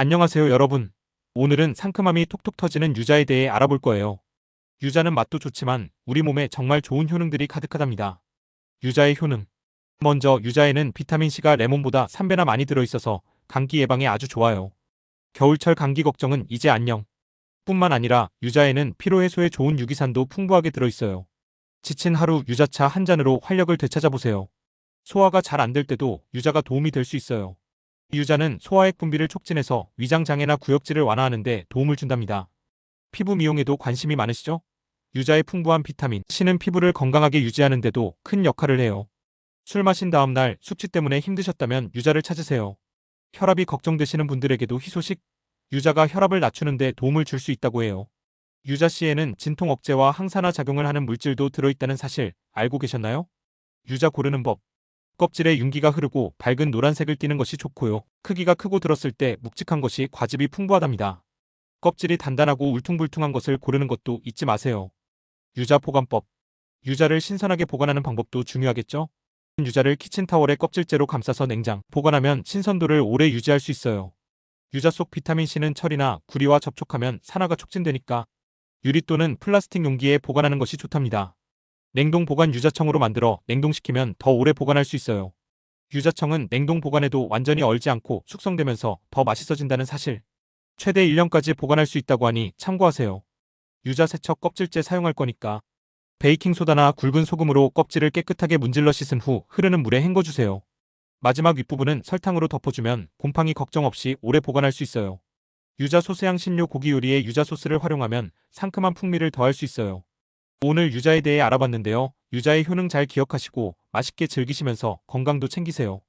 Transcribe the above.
안녕하세요 여러분. 오늘은 상큼함이 톡톡 터지는 유자에 대해 알아볼 거예요. 유자는 맛도 좋지만 우리 몸에 정말 좋은 효능들이 가득하답니다. 유자의 효능. 먼저 유자에는 비타민C가 레몬보다 3배나 많이 들어있어서 감기 예방에 아주 좋아요. 겨울철 감기 걱정은 이제 안녕. 뿐만 아니라 유자에는 피로 해소에 좋은 유기산도 풍부하게 들어있어요. 지친 하루 유자차 한 잔으로 활력을 되찾아보세요. 소화가 잘 안 될 때도 유자가 도움이 될 수 있어요. 유자는 소화액 분비를 촉진해서 위장 장애나 구역질을 완화하는 데 도움을 준답니다. 피부 미용에도 관심이 많으시죠? 유자의 풍부한 비타민 C는 피부를 건강하게 유지하는 데도 큰 역할을 해요. 술 마신 다음 날 숙취 때문에 힘드셨다면 유자를 찾으세요. 혈압이 걱정되시는 분들에게도 희소식 유자가 혈압을 낮추는 데 도움을 줄 수 있다고 해요. 유자 씨에는 진통 억제와 항산화 작용을 하는 물질도 들어있다는 사실 알고 계셨나요? 유자 고르는 법. 껍질에 윤기가 흐르고 밝은 노란색을 띠는 것이 좋고요. 크기가 크고 들었을 때 묵직한 것이 과즙이 풍부하답니다. 껍질이 단단하고 울퉁불퉁한 것을 고르는 것도 잊지 마세요. 유자 보관법. 유자를 신선하게 보관하는 방법도 중요하겠죠? 유자를 키친타월에 껍질째로 감싸서 냉장, 보관하면 신선도를 오래 유지할 수 있어요. 유자 속 비타민C는 철이나 구리와 접촉하면 산화가 촉진되니까 유리 또는 플라스틱 용기에 보관하는 것이 좋답니다. 냉동 보관 유자청으로 만들어 냉동시키면 더 오래 보관할 수 있어요. 유자청은 냉동 보관해도 완전히 얼지 않고 숙성되면서 더 맛있어진다는 사실. 최대 1년까지 보관할 수 있다고 하니 참고하세요. 유자 세척 껍질째 사용할 거니까 베이킹소다나 굵은 소금으로 껍질을 깨끗하게 문질러 씻은 후 흐르는 물에 헹궈주세요. 마지막 윗부분은 설탕으로 덮어주면 곰팡이 걱정 없이 오래 보관할 수 있어요. 유자 소스향 신료 고기 요리에 유자 소스를 활용하면 상큼한 풍미를 더할 수 있어요. 오늘 유자에 대해 알아봤는데요. 유자의 효능 잘 기억하시고 맛있게 즐기시면서 건강도 챙기세요.